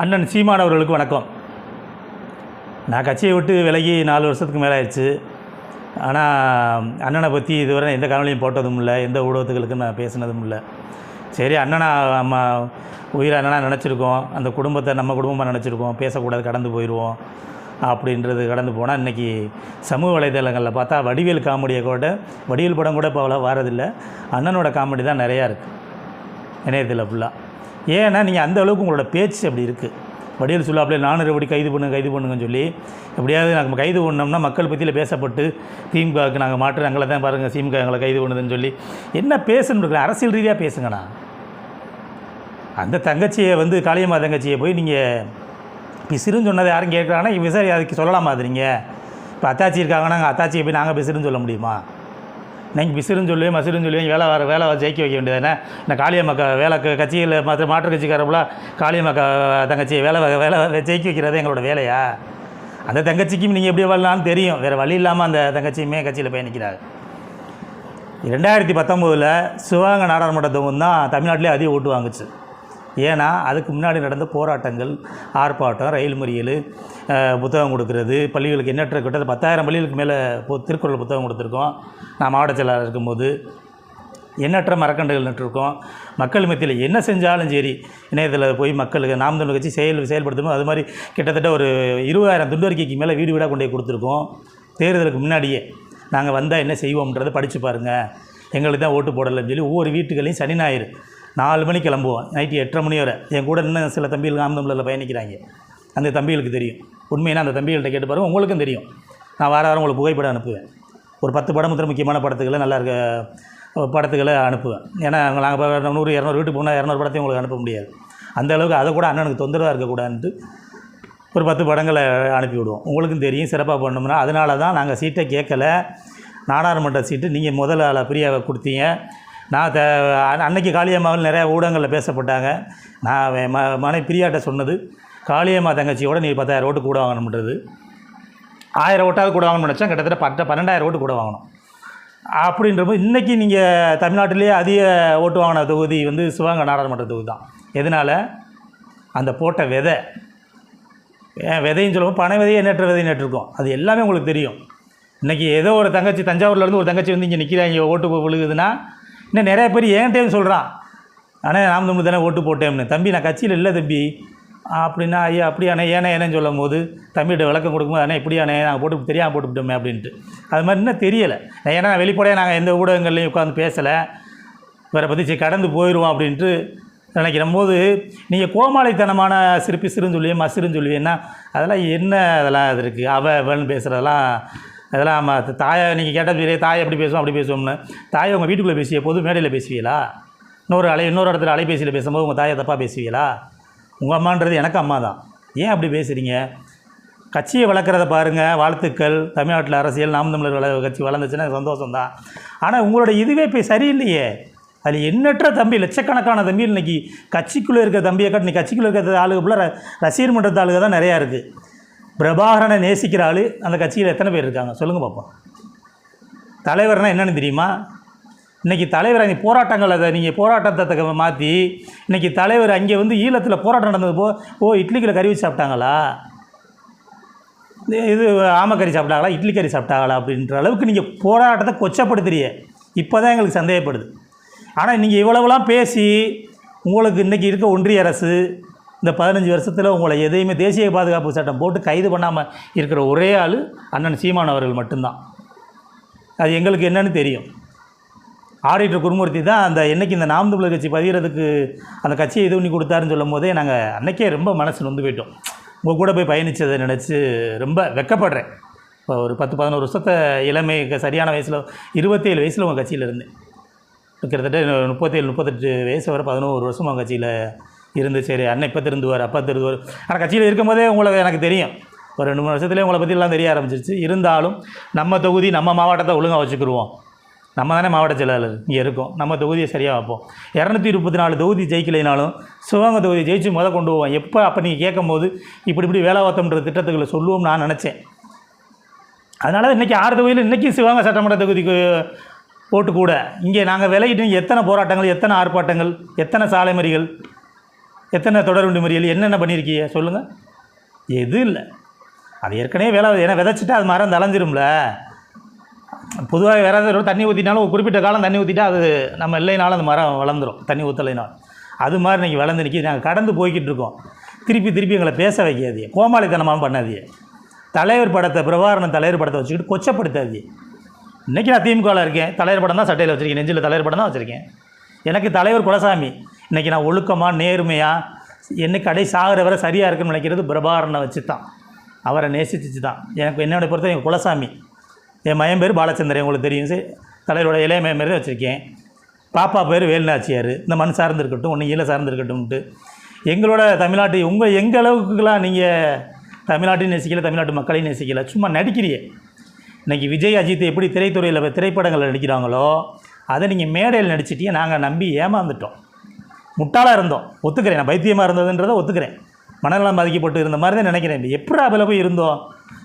அண்ணன் சீமான் அவர்களுக்கு வணக்கம். நான் கட்சியை விட்டு விலகி நாலு வருஷத்துக்கு மேலே ஆயிடுச்சு. ஆனால் அண்ணனை பற்றி இதுவரை எந்த காணொலியும் போட்டதும் இல்லை எந்த ஊடகத்துகளுக்கும் நான் பேசினதும் இல்லை. சரி அண்ணனை நம்ம உயிர் அண்ணனா நினச்சிருக்கோம். அந்த குடும்பத்தை நம்ம குடும்பமாக நினச்சிருக்கோம். பேசக்கூடாது கடந்து போயிடுவோம் அப்படின்றது கடந்து போனால் இன்றைக்கி சமூக வலைதளங்களில் பார்த்தா வடிவேல் காமெடியை கூட வடிவேல் படம் கூட இப்போ அவ்வளோ வாரதில்லை. அண்ணனோட காமெடி தான் நிறையா இருக்குது இணையத்தில் ஃபுல்லாக ஏன்னா நீங்கள் அந்த அளவுக்கு உங்களோட பேச்சு அப்படி இருக்குது வடிவேல் சொல்லாப்பிலே நானூறு எப்படி கைது பண்ணுங்க கைது பண்ணுங்கன்னு சொல்லி எப்படியாவது நம்ம கைது பண்ணோம்னா மக்கள் பற்றியில் பேசப்பட்டு திமுகவுக்கு நாங்கள் மாற்று எங்களை தான் பாருங்கள் திமுக எங்களை கைது பண்ணுதுன்னு சொல்லி என்ன பேசணுன்னு அரசியல் ரீதியாக பேசுங்கண்ணா. அந்த தங்கச்சியை வந்து காளியம்மா தங்கச்சியை போய் நீங்கள் பிசிறுன்னு சொன்னதை யாரும் கேட்குறாங்கன்னா விசாரி அதுக்கு சொல்லலாமா அது நீங்கள் இப்போ அத்தாச்சி இருக்காங்கன்னா அத்தாச்சியை போய் நாங்கள் பிசிறுன்னு சொல்ல முடியுமா? நீங்கள் பிசிறுன்னு சொல்லி மசிறுன்னு சொல்லி வேலை வர வேலை ஜெயிக்க வைக்க வேண்டியதானே இந்த காளியம்மா வேலை கட்சியில் மற்ற மாற்று கட்சிக்காரப்பெல்லாம் காளியம்மா க தங்கச்சியை வேலை வேலை ஜெயிக்க வைக்கிறது எங்களோட வேலையா? அந்த தங்கச்சிக்கும் நீங்கள் எப்படி வரலான்னு தெரியும். வேறு வழி இல்லாமல் அந்த தங்கச்சியுமே கட்சியில் பயணிக்கிறாங்க ரெண்டாயிரத்தி பத்தொம்போதில் சிவகங்கை நாடாளுமன்ற தொகுதி தான் தமிழ்நாட்டிலே அதிக ஓட்டு வாங்குச்சு. ஏன்னா அதுக்கு முன்னாடி நடந்த போராட்டங்கள் ஆர்ப்பாட்டம் ரயில் மறியல் புத்தகம் கொடுக்கறது பள்ளிகளுக்கு எண்ணற்ற கிட்ட பத்தாயிரம் பள்ளிகளுக்கு மேலே திருக்குறள் புத்தகம் கொடுத்துருக்கோம். நான் மாவட்ட செயலாளர் இருக்கும்போது எண்ணற்ற மரக்கண்டுகள் நட்டுருக்கோம். மக்கள் மத்தியில் என்ன செஞ்சாலும் சரி இணையத்தில் போய் மக்களுக்கு நாம் தமிழ் கட்சி செயல் செயல்படுத்தணும். அது மாதிரி கிட்டத்தட்ட ஒரு இருபதாயிரம் துண்டறிக்கைக்கு மேலே வீடு வீடாக கொண்டு போய் கொடுத்துருக்கோம். தேர்தலுக்கு முன்னாடியே நாங்கள் வந்தால் என்ன செய்வோம்ன்றதை படித்து பாருங்கள் எங்களுக்கு தான் ஓட்டு போடலைன்னு சொல்லி ஒவ்வொரு வீட்டுகளையும் சனி ஞாயிறு நாலு மணிக்கு கிளம்புவோம். நைட்டு எட்டரை மணி வரை. என் கூட இன்னும் சில தம்பிகள் நாம் பயணிக்கிறாங்க. அந்த தம்பிகளுக்கு தெரியும். உண்மையான அந்த தம்பிகள்கிட்ட கேட்டு பாருங்கள் உங்களுக்கும் தெரியும். நான் வார வாரம் உங்களுக்கு புகைப்படம் அனுப்புவேன். ஒரு பத்து படம் முதல் முக்கியமான படத்துக்களை நல்லா இருக்க படத்துக்களை அனுப்புவேன். ஏன்னா நாங்கள் நூறு இரநூறு வீட்டுக்கு போனால் இரநூறு படத்தையும் உங்களுக்கு அனுப்ப முடியாது. அந்த அளவுக்கு அதை கூட அண்ணனுக்கு தொந்தரவாக இருக்கக்கூடாதுன்ட்டு ஒரு பத்து படங்களை அனுப்பி விடுவோம். உங்களுக்கும் தெரியும் சிறப்பாக பண்ணோம்னா. அதனால தான் நாங்கள் சீட்டை கேட்கல. நாடாளுமன்ற சீட்டு நீங்கள் முதல் ஆளை ஃப்ரீயாக கொடுத்தீங்க. நான் அன்னைக்கு காளியம்மாவில் நிறையா ஊடகங்களில் பேசப்பட்டாங்க. நான் ம மனை பிரியாட்ட சொன்னது காளியம்மா தங்கச்சியோட நீ பத்தாயிரம் ஓட்டு கூட வாங்கணுன்றது ஆயிரம் ஓட்டாவது கூட வாங்கணும்னு நினச்சா கிட்டத்தட்ட பத்து பன்னெண்டாயிரம் ஓட்டு கூட வாங்கணும். அப்படின்றப்போ இன்றைக்கி நீங்கள் தமிழ்நாட்டிலேயே அதிக ஓட்டு வாங்கின தொகுதி வந்து சிவகங்கை நாடாளுமன்ற தொகுதி தான். எதனால்? அந்த போட்ட விதை. ஏன் விதைன்னு சொல்லுவோம் பனை விதையை எண்ணற்ற விதையை நட்டிருக்கோம் அது எல்லாமே உங்களுக்கு தெரியும். இன்றைக்கி ஏதோ ஒரு தங்கச்சி தஞ்சாவூர்லேருந்து ஒரு தங்கச்சி வந்து இங்கே நிற்கிறாங்க ஓட்டு விழுகுதுன்னா இன்னும் நிறைய பேர் ஏன்ட்டேன்னு சொல்கிறான் ஆனால் நாம் தமிழ் தானே ஓட்டு போட்டேன்னு தம்பி நான் கட்சியில் இல்லை தம்பி. அப்படின்னா ஐயா அப்படியாண்ணே ஏனே ஏனேன்னு சொல்லும் போது தம்பிகிட்ட விளக்கம் கொடுக்கும்போது அண்ணே இப்படியாண்ணே நாங்கள் போட்டு தெரியாமல் போட்டுவிட்டோமே அப்படின்ட்டு. அது மாதிரி இன்னும் தெரியலை. ஏன்னா வெளிப்படையாக நாங்கள் எந்த ஊடகங்கள்லையும் உட்காந்து பேசலை. வேறு பற்றி கடந்து போயிடுவோம் அப்படின்ட்டு நினைக்கிற போது நீங்கள் கோமாளித்தனமான சிற்பி சிறுன்னு சொல்லுவீங்க மசிறுன்னு சொல்லுவீங்கன்னா அதெல்லாம் என்ன அதெல்லாம் அது இருக்குது அவ அவன்னு பேசுகிறதெல்லாம் அதெல்லாம் ஆமாம் தாயை நீங்கள் கேட்டால் பெரிய தாய் எப்படி பேசுவோம் அப்படி பேசுவோம்னு. தாயை உங்கள் வீட்டுக்குள்ளே பேசிய போது மேடையில் பேசுவீங்களா இன்னொரு அலை இன்னொரு இடத்துல அலைபேசியில் பேசும்போது உங்கள் தாயை தப்பாக பேசுவீங்களா உங்கள் அம்மான்றது எனக்கு அம்மா தான். ஏன் அப்படி பேசுகிறீங்க கட்சியை வளர்க்குறத பாருங்கள் வாழ்த்துக்கள். தமிழ்நாட்டில் அரசியல் நாம் தமிழர் வள கட்சி வளர்ந்துச்சுன்னா சந்தோஷம் தான் ஆனால் உங்களோட இதுவே இப்போ சரியில்லையே. அதில் எண்ணற்ற தம்பி லட்சக்கணக்கான தம்பி இன்றைக்கி கட்சிக்குள்ளே இருக்க தம்பியை காட்டி கட்சிக்குள்ளே இருக்கிற ஆளுக ஃபுல்லாக ரசிகர் மன்றத்து ஆளுக தான் நிறையா இருக்குது பிரபாகரனை நேசிக்கிற ஆள் அந்த கட்சியில் எத்தனை பேர் இருக்காங்க? சொல்லுங்கள் பார்ப்போம் தலைவர்னால் என்னென்னு தெரியுமா? இன்றைக்கி தலைவர் அங்கே போராட்டங்கள் அதை நீங்கள் போராட்டத்தை மாற்றி இன்றைக்கி தலைவர் அங்கே வந்து ஈழத்தில் போராட்டம் நடந்தது போ ஓ இட்லிக்கில் கறி வச்சு சாப்பிட்டாங்களா? இது- இது ஆமக்கறி சாப்பிட்டாங்களா? இட்லி கறி சாப்பிட்டாங்களா? அப்படின்ற அளவுக்கு நீங்கள் போராட்டத்தை கொச்சப்படுத்துறிய இப்போ தான் எங்களுக்கு சந்தேகப்படுது. ஆனால் நீங்கள் இவ்வளவுலாம் பேசி உங்களுக்கு இன்றைக்கி இருக்க ஒன்றிய அரசு இந்த பதினஞ்சு வருஷத்தில் உங்களை எதையுமே தேசிய பாதுகாப்பு சட்டம் போட்டு கைது பண்ணாமல் இருக்கிற ஒரே ஆள் அண்ணன் சீமான் அவர்கள் மட்டும்தான். அது எங்களுக்கு என்னன்னு தெரியும். ஆடிட்டர் குருமூர்த்தி தான் அந்த என்றைக்கு இந்த நாம் தமிழர் கட்சி பதிகிறதுக்கு அந்த கட்சியை இது பண்ணி கொடுத்தாருன்னு சொல்லும் போதே நாங்கள் அன்னைக்கே ரொம்ப மனசு நொந்து போயிட்டோம். உங்கள் கூட போய் பயணித்ததை நினச்சி ரொம்ப வெக்கப்படுறேன். இப்போ ஒரு பத்து பதினோரு வருஷத்தை இளமை க- சரியான வயசில் இருபத்தேழு வயசில் உங்கள் கட்சியில் இருந்தேன். கிட்டத்தட்ட முப்பத்தேழு முப்பத்தெட்டு வயசு வரை பதினோரு வருஷம் உங்கள் கட்சியில் இருந்து சரி அண்ணன் இப்போ திருந்துவார் அப்போ திருந்துவார். ஆனால் கட்சியில் இருக்கும்போதே உங்களுக்கு எனக்கு தெரியும். ஒரு ரெண்டு மூணு வருஷத்துலேயே உங்களை பற்றிலாம் தெரிய ஆரம்பிச்சிருச்சு. இருந்தாலும் நம்ம தொகுதி நம்ம மாவட்டத்தை ஒழுங்காக வச்சுக்கிடுவோம் நம்ம தானே மாவட்ட செயலாளர். இங்கே இருக்கோம். நம்ம தொகுதியை சரியாக வைப்போம். இரநூத்தி முப்பத்தி நாலு தொகுதி ஜெயிக்கலைனாலும் சிவகங்கை தொகுதி ஜெயிச்சு முத கொண்டு போவோம். எப்போ அப்போ நீங்கள் கேட்கும்போது இப்படி இப்படி வேலைவாத்தம்ன்ற திட்டத்துக்களை சொல்லுவோம் நான் நினச்சேன். அதனால இன்றைக்கி ஆறு தொகுதியில் இன்றைக்கி சிவகங்கை சட்டமன்ற தொகுதிக்கு ஓட்டு கூட. இங்கே நாங்கள் விலகிட்டு எத்தனை போராட்டங்கள் எத்தனை ஆர்ப்பாட்டங்கள் எத்தனை சாலை மறிகள் எத்தனை தொடர்வண்டி முறையில்? என்னென்ன பண்ணியிருக்கீங்க சொல்லுங்கள் எதுவும் இல்லை. அது ஏற்கனவே வேலை ஏன்னா விதைச்சிட்டா அது மரம் தளைஞ்சிரும்ல. பொதுவாக வேறு தண்ணி ஊற்றினாலும் ஒரு குறிப்பிட்ட காலம் தண்ணி ஊற்றிட்டா அது நம்ம இல்லைனாலும் அந்த மரம் வளர்ந்துரும். தண்ணி ஊற்றலைனாலும் அது மாதிரி இன்றைக்கி வளர்ந்து நிற்கி நாங்கள் கடந்து போய்கிட்டு இருக்கோம். திருப்பி திருப்பி எங்களை பேச வைக்காதீங்க. கோமாளித்தனமாக பண்ணாதே தலைவர் படத்தை பிரபாகரன் தலைவர் படத்தை வச்சுக்கிட்டு கொச்சப்படுத்தாதீங்க. இன்றைக்கி நான் திமுகவில் இருக்கேன். தலைவர் படம் தான் சட்டையில் வச்சுருக்கேன். நெஞ்சில் தலைவர் படம் தான் வச்சுருக்கேன். எனக்கு தலைவர் குலசாமி. இன்றைக்கி நான் ஒழுக்கமாக நேர்மையாக என்ன கடை சாகிற வரை சரியாக இருக்குன்னு நினைக்கிறது பிரபாகரனை வச்சு தான் அவரை நேசிச்சு தான் எனக்கு என்னோட பொறுத்த எங்கள் குலசாமி. என் மயம் பேர் பாலச்சந்திரன் உங்களுக்கு தெரியும். சரி தலைவரோட இளைய மயம் பேர் வச்சுருக்கேன். பாப்பா பேர் வேலுநாச்சியார். இந்த மண் சார்ந்து இருக்கட்டும் ஒன்று ஈழ சார்ந்துருக்கட்டும்ட்டு எங்களோட தமிழ்நாட்டு உங்கள் எங்கள் அளவுக்குலாம் நீங்கள் தமிழ்நாட்டையும் நேசிக்கல தமிழ்நாட்டு மக்களையும் நேசிக்கல? சும்மா நடிக்கிறியே. இன்றைக்கி விஜய் அஜித் எப்படி திரைத்துறையில் திரைப்படங்களில் நடிக்கிறாங்களோ அதை நீங்கள் மேடையில் நடிச்சிட்டியே நாங்கள் நம்பி ஏமாந்துட்டோம். முட்டாளாக இருந்தோம். ஒத்துக்கிறேன். நான் பைத்தியமாக இருந்ததுன்றதை ஒத்துக்கிறேன். மனநலம் பாதிக்கப்பட்டு இருந்த மாதிரி தான் நினைக்கிறேன். இப்போ எப்படி அதில் போய் இருந்தோம்?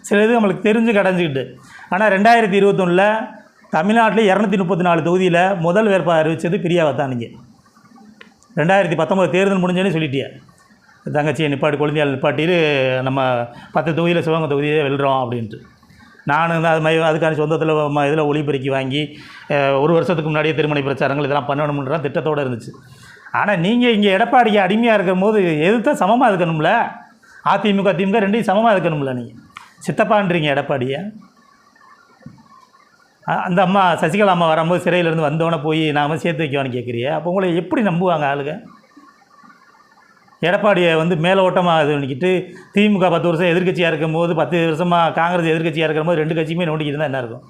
சில இது நம்மளுக்கு தெரிஞ்சு கடைஞ்சிக்கிட்டு. ஆனால் ரெண்டாயிரத்தி இருபத்தொன்னில் தமிழ்நாட்டில் இரநூத்தி முப்பத்தி நாலு தொகுதியில் முதல் வேட்பாளர் அறிவித்தது பிரியாவை தான் நீங்கள் ரெண்டாயிரத்தி பத்தொம்பது தேர்தல் முடிஞ்சோன்னே சொல்லிட்டியே. தங்கச்சியை நிப்பாட்டி குழந்தையால் நிப்பாட்டிட்டு நம்ம பத்து தொகுதியில் சிவகங்கை தொகுதியை வெல்றோம் அப்படின்ட்டு. நானும் தான் அது மாதிரி அதுக்கான சொந்தத்தில் இதில் ஒளிபெருக்கி வாங்கி ஒரு வருஷத்துக்கு முன்னாடியே திருமண பிரச்சாரங்கள் இதெல்லாம் பண்ணணும்ன்ற திட்டத்தோடு இருந்துச்சு. ஆனால் நீங்கள் இங்கே எடப்பாடிக்கு அடிமையாக இருக்கும் போது எதிர்த்தா சமமாக இருக்கணும்ல? அதிமுக திமுக ரெண்டையும் சமமாக இருக்கணும்ல நீங்கள் சித்தப்பான்றீங்க எடப்பாடியை. அந்த அம்மா சசிகலா அம்மா வரும்போது சிறையிலேருந்து வந்தோடனே போய் நாம சேர்த்து வைக்கவான்னு கேட்குறிய அப்போ உங்களை எப்படி நம்புவாங்க ஆளுங்க? எடப்பாடியை வந்து மேலோட்டமாக இது பண்ணிக்கிட்டு திமுக பத்து வருஷம் எதிர்க்கட்சியாக இருக்கும்போது பத்து வருஷமாக காங்கிரஸ் எதிர்க்கட்சியாக இருக்கும்போது ரெண்டு கட்சியுமே நோண்டிக்கிட்டு இருந்தால் என்ன இருக்கும்?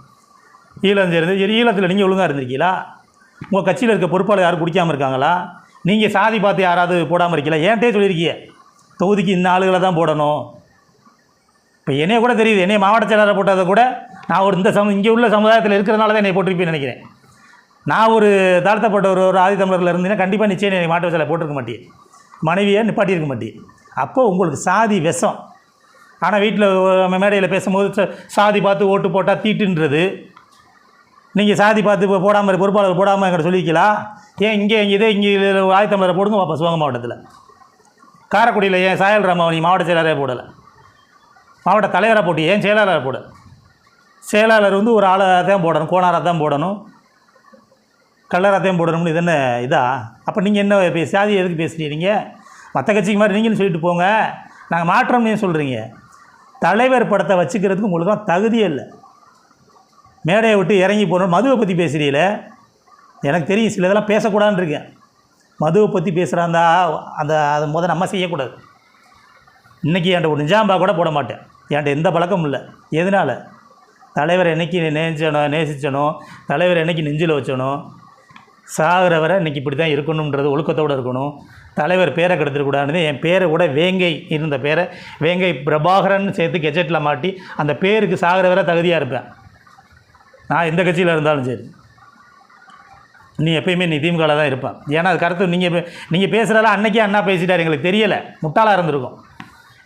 ஈழம் சேர்ந்து சரி ஈழத்தில் நீங்கள் ஒழுங்காக இருந்திருக்கீங்களா? உங்கள் கட்சியில் இருக்க பொறுப்பாளர் யாரும் குடிக்காமல் இருக்காங்களா? நீங்கள் சாதி பார்த்து யாராவது போடாமல் இருக்கல ஏன்ட்டே சொல்லியிருக்கீங்க. தொகுதிக்கு இந்த ஆளுகளை தான் போடணும். இப்போ என்னைய கூட தெரியுது. என்னைய மாவட்ட செயலாளர் போட்டதை கூட நான் ஒரு இந்த சம இங்கே உள்ள சமுதாயத்தில் இருக்கிறனால தான் என்னை போட்டிருப்பேன்னு நினைக்கிறேன். நான் ஒரு தாழ்த்தப்பட்ட ஒரு ஒரு ஆதி தமிழரில் இருந்தீங்கன்னா கண்டிப்பாக நிச்சயம் என்னை மாட்டு வசலை போட்டிருக்க மாட்டேன். மனைவியை நிப்பாட்டியிருக்க மாட்டேன். அப்போ உங்களுக்கு சாதி விஷம். ஆனால் வீட்டில் மேடையில் பேசும்போது சாதி பார்த்து ஓட்டு போட்டால் தீட்டுன்றது. நீங்கள் சாதி பார்த்து போடாமல் பொறுப்பாளர் போடாமல் எங்கிட்ட சொல்லிக்கலாம் ஏன் இங்கே இதே இங்கே ஆயத்தமிழரை போடுங்க வாப்பா சிவகங்கை மாவட்டத்தில். காரைக்குடியில் ஏன் சாயல் ராமாவணி மாவட்ட செயலாளராக போடலை. மாவட்ட தலைவராக போட்டு ஏன் செயலாளரை போட. செயலாளர் வந்து ஒரு ஆளாக தான் போடணும் கோணாராக தான் போடணும் கல்லராத்தையும் போடணும்னு இது என்ன இதா? அப்போ நீங்கள் என்ன இப்போ சாதி எதுக்கு பேசுகிறீங்க மற்ற கட்சிக்கு மாதிரி நீங்களும் சொல்லிட்டு போங்க. நாங்கள் மாற்றம்னு சொல்கிறீங்க தலைவர் படத்தை வச்சுக்கிறதுக்கு உங்களுக்கு தான் தகுதியே இல்லை. மேடையை விட்டு இறங்கி போகணும். மதுவை பற்றி பேசுகிறீங்களே எனக்கு தெரியும் சில இதெல்லாம் பேசக்கூடாதுன்னு இருக்கேன் மதுவை பற்றி பேசுகிறாந்தா அந்த அதை முத நம்ம செய்யக்கூடாது. இன்றைக்கி என்கிட்ட ஒரு நிஜாம்பா கூட போட மாட்டேன். என்கிட்ட எந்த பழக்கமும் இல்லை. எதனால்? தலைவர் என்னைக்கு நேசிச்சனோ நேசிச்சனோ தலைவர் என்னைக்கு நெஞ்சில் வச்சனோ சாகிறவரை இன்றைக்கி இப்படி தான் இருக்கணுன்றது ஒழுக்கத்தோடு இருக்கணும். தலைவர் பேரை கெடுத்துடக்கூடாதுன்னு என் பேரை கூட வேங்கை இருந்த பேரை வேங்கை பிரபாகரன் சேர்த்து கெஜெட்டில் மாட்டி அந்த பேருக்கு சாகிறவரை தகுதியாக இருப்பேன். நான் எந்த கட்சியில் இருந்தாலும் சரி. நீ எப்பயுமே நீ திமுகவில் தான் இருப்பேன் ஏன்னா அது கருத்து நீங்கள் நீங்கள் பேசுகிறதால அன்னைக்கே அண்ணா பேசிட்டார். எங்களுக்கு தெரியலை. முட்டாளாக இருந்திருக்கும்.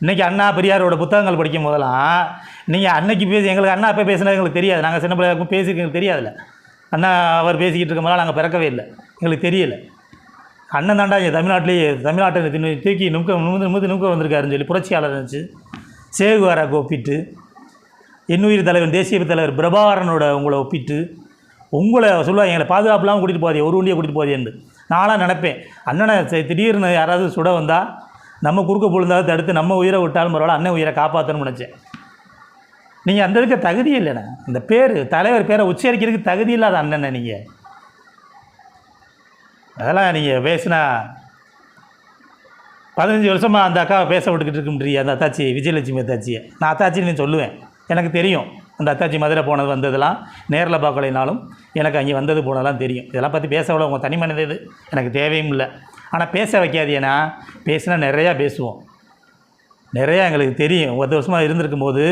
இன்றைக்கி அண்ணா பெரியாரோட புத்தகங்கள் படிக்கும் போதெல்லாம் நீங்கள் அன்னைக்கு பேசி எங்களுக்கு அண்ணா அப்போ பேசினது எங்களுக்கு தெரியாது. நாங்கள் சின்ன பிள்ளைக்கும் பேசி எங்களுக்கு தெரியாதுல்ல. அண்ணா அவர் பேசிக்கிட்டு இருக்கும் போதெல்லாம் நாங்கள் பிறக்கவே இல்லை. எங்களுக்கு தெரியலை. அண்ணன் தாண்டா தமிழ்நாட்டிலேயே தமிழ்நாட்டை தூக்கி நுமுக்க நுமுந்து நுமுந்து நுமுக்க வந்திருக்காருன்னு சொல்லி புரட்சியாளர் இருந்துச்சு சேகுவாரா ஒப்பிட்டு எண்ணுயிர் தலைவர் தேசிய தலைவர் பிரபாகரனோட உங்களை ஒப்பிட்டு உங்களை சொல்லுவாங்க எங்களை பாதுகாப்புலாம் கூட்டிகிட்டு போதே ஒரு வண்டியை கூட்டிகிட்டு போதேன்னு நான்லாம் நினைப்பேன். அண்ணனை திடீர்னு யாராவது சுட வந்தால் நம்ம குறுக்க பொழுந்தாவது தடுத்து நம்ம உயிரை விட்டாலும் பரவாயில்ல அண்ணன் உயிரை காப்பாற்றணும்னு நினச்சேன். நீங்கள் அந்த இதுக்கு தகுதி இல்லைண்ணே. இந்த பேர் தலைவர் பேரை உச்சரிக்கிறதுக்கு தகுதி இல்லாத அண்ணனை நீங்கள் அதெல்லாம் நீங்கள் பேசினா பதினஞ்சு வருஷமாக அந்த அக்காவை பேச விட்டுக்கிட்டு இருக்க முடியாது அந்த அத்தாச்சி விஜயலட்சுமி அத்தாச்சியை. நான் அத்தாச்சின்னு சொல்லுவேன். எனக்கு தெரியும். அந்த அத்தாச்சி மதுரை போனது வந்ததெல்லாம் நேரில் பார்க்கலைனாலும் எனக்கு அங்கே வந்தது போனதெல்லாம் தெரியும். இதெல்லாம் பற்றி பேச விட உங்கள் தனி மனித இது. எனக்கு தேவையும் இல்லை. ஆனால் பேச வைக்காதீங்கன்னா பேசினா நிறையா பேசுவோம். நிறையா எங்களுக்கு தெரியும். ஒருத்த வருஷமாக இருந்திருக்கும் போது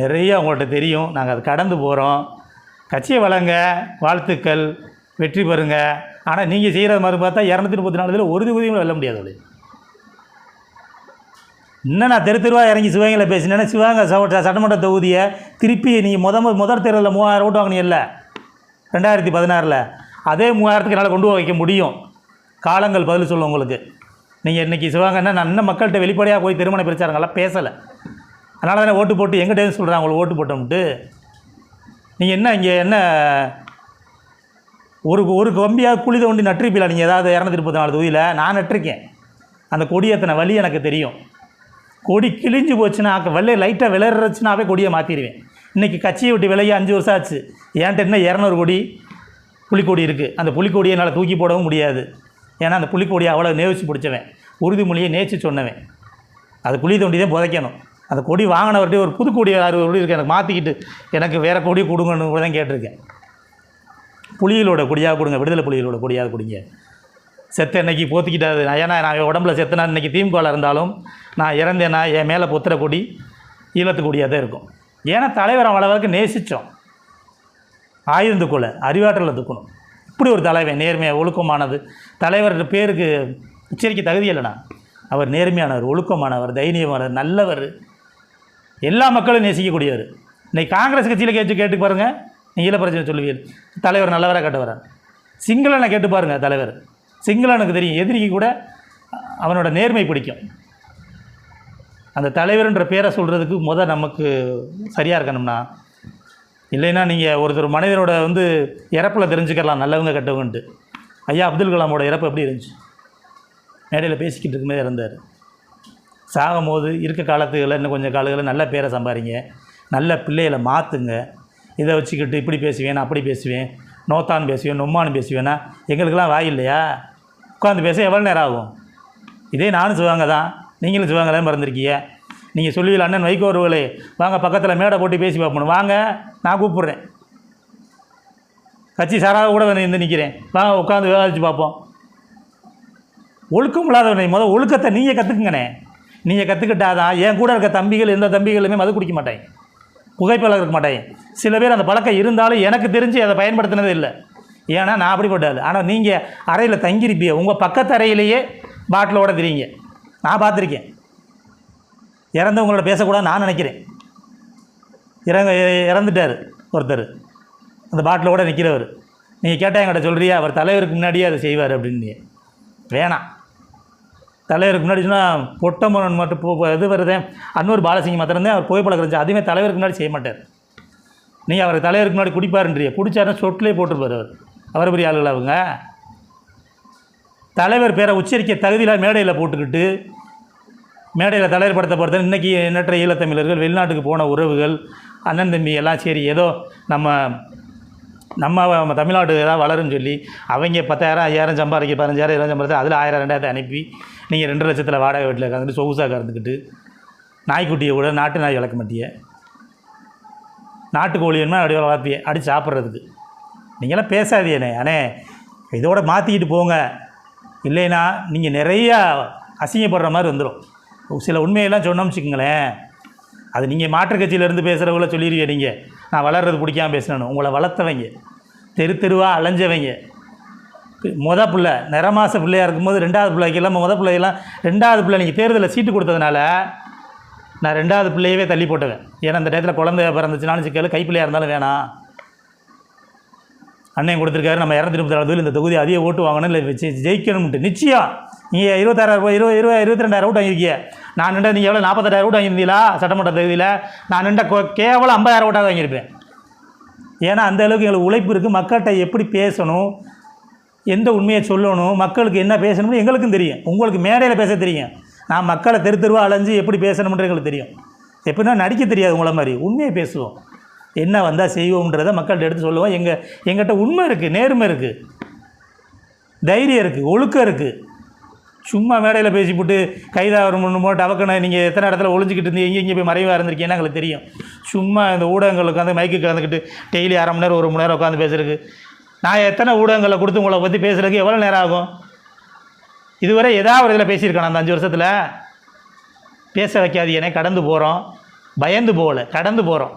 நிறையா உங்கள்கிட்ட தெரியும். நாங்கள் அது கடந்து போகிறோம் கட்சியை வழங்க வாழ்த்துக்கள் வெற்றி பெறுங்க. ஆனால் நீங்கள் செய்கிற மாதிரி பார்த்தா இரநூத்தி முப்பத்தி நாலு இதில் ஒரு தொகுதியும் வெல்ல முடியாது அது. இன்னும் நான் தெரு தெருவாக இறங்கி சிவகங்கையில் பேசினேன்னா சிவகங்கை சட்டமன்ற தொகுதியை திருப்பி நீங்கள் முத முதல் தேர்தலில் மூவாயிரம் ஓட்டு வாங்கினீங்கல்ல ரெண்டாயிரத்தி பதினாறில். அதே மூவாயிரத்துக்கு என்னால் கொண்டு வைக்க முடியும். காலங்கள் பதில் சொல்லும் உங்களுக்கு. நீங்கள் இன்றைக்கி சிவகங்கன்னா நான் இன்னும் மக்கள்கிட்ட வெளிப்படையாக போய் திருமண பிரச்சாரங்கள்லாம் பேசலை. அதனால தானே ஓட்டு போட்டு எங்கிட்டேருந்து சொல்கிறாங்க உங்களுக்கு ஓட்டு போட்டோம்ட்டு? நீங்கள் என்ன இங்கே என்ன ஒரு ஒரு கம்பியாக குழி தோண்டி நட்டிருப்பீங்களா நீங்கள் ஏதாவது இரநூத்தி முப்பத்தி நாலு தொகுதியில்? நான் நட்டிருக்கேன். அந்த கொடி வழி எனக்கு தெரியும். கொடி கிழிஞ்சு போச்சுன்னா வெள்ளை லைட்டாக விளையாடுறச்சுனாவே கொடியை மாற்றிடுவேன் இன்றைக்கி கட்சியை விட்டு விலையை அஞ்சு வருஷம் ஆச்சு. ஏன்ட்ட என்ன இரநூறு கொடி புலிக்கொடி இருக்குது அந்த புலிக்கொடியை என்னால் தூக்கி போடவும் முடியாது. ஏன்னா அந்த புலிக்கொடியை அவ்வளோ நேவிச்சு பிடிச்சவன். உறுதிமொழியை நேச்சு சொன்னவன். அது குழி தோண்டி தான் புதைக்கணும். அந்த கொடி வாங்கினவர்கிட்ட ஒரு புது கொடி அறுபது கொடி இருக்குது எனக்கு மாற்றிக்கிட்டு எனக்கு வேறு கொடி கொடுங்கன்னு கூட தான் கேட்டிருக்கேன். புலிகளோட கொடியாக கொடுங்க. விடுதலை புலிகளோட கொடியாக கொடுங்க. செத்த இன்னைக்கு போத்திக்கிட்டாது ஏன்னா நான் உடம்புல செத்தனா இன்றைக்கி திமுகவில் இருந்தாலும் நான் இறந்தேன்னா என் மேலே புத்திர கொடி ஈழத்துக்கூடியதாக தான் இருக்கும். ஏன்னா தலைவர் அவ்வளவுக்கு நேசித்தோம் ஆயுதம் துக்குல அறிவாற்றலை துக்கணும் இப்படி ஒரு தலைவன் நேர்மையாக ஒழுக்கமானது. தலைவர் பேருக்கு உச்சரிக்க தகுதி இல்லைண்ணா. அவர் நேர்மையானவர் ஒழுக்கமானவர் தைரியமானவர் நல்லவர். எல்லா மக்களும் நேசிக்கக்கூடியவர். இன்றைக்கி காங்கிரஸ் கட்சியில் கேட்டு கேட்டு பாருங்கள் நீ ஈழப்பிரச்சனை சொல்லுவீர் தலைவர் நல்லவராக கேட்டவரா? சிங்களனை கேட்டு பாருங்கள் தலைவர். சிங்களனுக்கு தெரியும். எதிரிக்கு கூட அவனோட நேர்மை பிடிக்கும். அந்த தலைவர்ன்ற பேரை சொல்கிறதுக்கு முத நமக்கு சரியாக இருக்கணும்னா இல்லைன்னா நீங்கள் ஒருத்தர் மனிதனோட வந்து இறப்பில் தெரிஞ்சுக்கலாம் நல்லவங்க கெட்டவங்கன்ட்டு. ஐயா அப்துல் கலாமோட இறப்பு எப்படி இருந்துச்சு? மேடையில் பேசிக்கிட்டு இருக்கும்போது இறந்தார். சாகும்போது இருக்க காலத்துகளில் இன்னும் கொஞ்சம் காலங்களில் நல்ல பேரை சம்பாதிங்க நல்ல பிள்ளைகளை மாற்றுங்க இதை வச்சுக்கிட்டு இப்படி பேசுவேன் நான் அப்படி பேசுவேன். நோத்தான் பேசுவேன் நொம்மான்னு பேசுவேன்னா எங்களுக்கெல்லாம் வாய் இல்லையா? உட்காந்து பேச எவ்வளோ நேரம் ஆகும்? இதே நானும் சிவாங்க தான் நீங்களும் சிவாங்க தான் மறந்துருக்கீங்க. நீங்கள் சொல்லுவீங்க அண்ணன் வைகோ அவர்களே வாங்க பக்கத்தில் மேடை போட்டு பேசி பார்ப்போம். வாங்க நான் கூப்பிட்றேன். கட்சி சாராக கூட இருந்து நிற்கிறேன் வாங்க உட்காந்து விவாதித்து பார்ப்போம். ஒழுக்கம் இல்லாதவனை முதல் ஒழுக்கத்தை நீங்கள் கற்றுக்குங்கண்ணே நீங்கள் கற்றுக்கிட்டாதான் என் கூட இருக்க தம்பிகள் எந்த தம்பிகளுமே மது குடிக்க மாட்டேன் புகைப்பழக்கம் இருக்க மாட்டேன் சில பேர் அந்த பழக்கம் இருந்தாலும் எனக்கு தெரிஞ்சு அதை பயன்படுத்தினதே இல்லை. ஏன்னா நான் அப்படிப்பட்டாது ஆனால் நீங்கள் அறையில் தங்கியிருப்பீங்க. உங்கள் பக்கத்து அறையிலேயே பாட்டிலோட தெரியுங்க நான் பார்த்துருக்கேன். இறந்தவங்களோட பேசக்கூடாது நான் நினைக்கிறேன். இறங்க இறந்துட்டார் ஒருத்தர். அந்த பாட்டிலோட நிற்கிறவர் நீங்கள் கேட்டால் என்கிட்ட சொல்கிறியா அவர் தலைவருக்கு முன்னாடியே அதை செய்வார் அப்படின்னு. வேணாம். தலைவருக்கு முன்னாடி சொன்னால் பொட்டமனன் மட்டும் போ இது வருதே. அன்னூர் பாலசிங்கம் மாத்திரம்தான் அவர் புகைப்பழக்கம் இருந்துச்சு அதுவுமே தலைவருக்கு முன்னாடி செய்ய மாட்டார். நீங்கள் அவர் தலைவருக்கு முன்னாடி குடிப்பாருன்றிய குடிச்சாருன்னா சொட்டிலே போட்டுருப்பார் அவர். அவர் பெரிய ஆளுகள் அவங்க தலைவர் பேரை உச்சரிக்க தகுதியில் மேடையில் போட்டுக்கிட்டு மேடையில் தலைவர் படத்தை பொறுத்த இன்றைக்கி எண்ணற்ற ஈழத்தமிழர்கள் வெளிநாட்டுக்கு போன உறவுகள் அண்ணன் தம்பி எல்லாம் சரி ஏதோ நம்ம நம்ம நம்ம தமிழ்நாடு ஏதாவது வளரும்னு சொல்லி அவங்க பத்தாயிரம் ஐயாயிரம் சம்பாதிக்க பதினஞ்சாயிரம் இருபது சம்பாதிச்சு அதில் ஆயிரம் ரெண்டாயிரத்தை அனுப்பி நீங்கள் ரெண்டு லட்சத்தில் வாடகை வீட்டில் உட்காந்துட்டு சொகுசாக கலந்துக்கிட்டு நாய்க்குட்டியை கூட நாட்டு நாய் வளர்க்க மாட்டிய. நாட்டுக்கோழி வேணுமா அப்படி வளர்ப்பிய அடித்து சாப்பிட்றதுக்கு. நீங்களாம் பேசாதீனே அண்ணே இதோட மாற்றிக்கிட்டு போங்க. இல்லைன்னா நீங்கள் நிறையா அசிங்கப்படுற மாதிரி வந்துடும் சில உண்மையெல்லாம் சொன்னோம்னு வச்சுக்கோங்களேன். அது நீங்கள் மாற்றுக் கட்சியிலேருந்து பேசுகிறவங்கள சொல்லிடுவீங்க நீங்கள் நான் வளர்றது பிடிக்காம பேசினேன்னு. உங்களை வளர்த்தவங்க. தெரு தெருவாக அலைஞ்சவங்க. முத பிள்ளை நிறமாச பிள்ளையாக இருக்கும்போது ரெண்டாவது பிள்ளைக்கெல்லாம் முத பிள்ளைக்கெல்லாம் ரெண்டாவது பிள்ளை நீங்கள் தேர்தலில் சீட்டு கொடுத்ததுனால நான் ரெண்டாவது பிள்ளையவே தள்ளி போட்டுவேன். ஏன்னா அந்த டயத்தில் குழந்தை பிறந்துச்சுனாலும் சிக்கல் கைப்பிள்ளையாக இருந்தாலும் வேணாம். அண்ணன் கொடுத்துருக்காரு. நம்ம இரநூத்தி முப்பத்தாறு இந்த தொகுதி அதிக ஓட்டு வாங்கணும். இல்லை வச்சு ஜெயிக்கணும்ட்டு. நிச்சயம். நீங்கள் இருபத்தாயிரம் ரூபாய் இருபது இருபது இருபத்தி ரெண்டாயிரம் ஓட்டு வாங்கியிருக்கீங்க நான் நின்ற நீங்கள் எவ்வளோ நாற்பத்தாயிரம் ஓட்டு வாங்கியிருந்தீங்களா? சட்டமன்ற தொகுதியில். நான் நின்ற கேவலம் ஐம்பதாயிரம் ஓட்டாக வாங்கியிருப்பேன். ஏன்னா அந்த அளவுக்கு எங்களுக்கு உழைப்பு இருக்குது மக்கள்கிட்ட எப்படி பேசணும்? எந்த உண்மையை சொல்லணும்? மக்களுக்கு என்ன பேசணும்னு எங்களுக்கும் தெரியும். உங்களுக்கு மேடையில் பேச தெரியும். நான் மக்களை தெரு தெருவாக அலைஞ்சு எப்படி பேசணுன்றது எங்களுக்கு தெரியும். எப்படின்னா நடிக்க தெரியாது உங்களை மாதிரி. உண்மையை பேசுவோம். என்ன வந்தால் செய்வோம்ன்றதை மக்கள்கிட்ட எடுத்து சொல்லுவோம். எங்கள் எங்கிட்ட உண்மை இருக்குது நேர்மை இருக்குது தைரியம் இருக்குது ஒழுக்கம் இருக்குது சும்மா மேடையில் பேசிவிட்டு கைதாகிற முன்னு டவக்கனை நீங்கள் எத்தனை இடத்துல ஒழிஞ்சிக்கிட்டு இருந்து எங்கே இங்கே போய் மறைவாக இருந்திருக்கீங்கன்னா எங்களுக்கு தெரியும். சும்மா இந்த ஊடகங்கள் உட்காந்து மைக்கு கலந்துக்கிட்டு டெய்லி அரை மணி நேரம் ஒரு மணி நேரம் உட்காந்து பேசுறதுக்கு. நான் எத்தனை ஊடகங்களை கொடுத்து உங்களை பற்றி பேசுறதுக்கு எவ்வளோ நேரம் ஆகும்? இதுவரை ஏதாவது ஒரு இதில் பேசியிருக்கேன் அந்த அஞ்சு வருஷத்தில். பேச வைக்காது என கடந்து போகிறோம் பயந்து போகல கடந்து போகிறோம்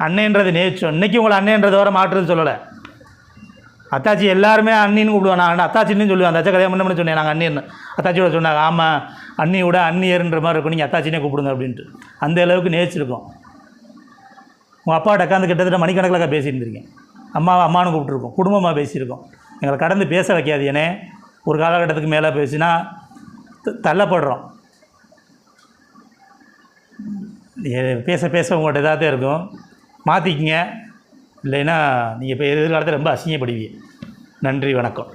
அண்ணன்றது நேச்சம். இன்றைக்கி உங்களை அண்ணன்றதை வர மாற்றுறது சொல்லலை. அத்தாச்சி எல்லாருமே அண்ணின்னு கூப்பிடுவான் நான் அத்தாச்சின்னு சொல்லுவேன். அந்த அச்சா கதையை முன்ன சொன்னேன். நாங்கள் அண்ணின்னு. அத்தாச்சியோட சொன்னாங்க ஆமாம் அண்ணியோட அண்ணியர்ன்ற மாதிரி இருக்கும். நீங்கள் அத்தாச்சினே கூப்பிடுங்க அப்படின்ட்டு. அந்த அளவுக்கு நேச்சிருக்கோம் உங்கள் அப்பாட்ட உட்காந்து கிட்டத்தட்ட மணிக்கணக்கில் பேசியிருந்திருக்கேன் அம்மாவை அம்மானு கூப்பிட்டுருக்கோம். குடும்பமாக பேசியிருக்கோம். எங்களை கடந்து பேச வைக்காது ஏனே ஒரு காலகட்டத்துக்கு மேலே பேசினா த- தள்ளப்படுறோம். பேச பேச உங்கள்கிட்ட இதாக இருக்கும். மாற்றிக்கிங்க இல்லைன்னா நீங்கள் இப்போ எதிர்காலத்தில் ரொம்ப அசிங்கப்படுவீங்க. நன்றி வணக்கம்.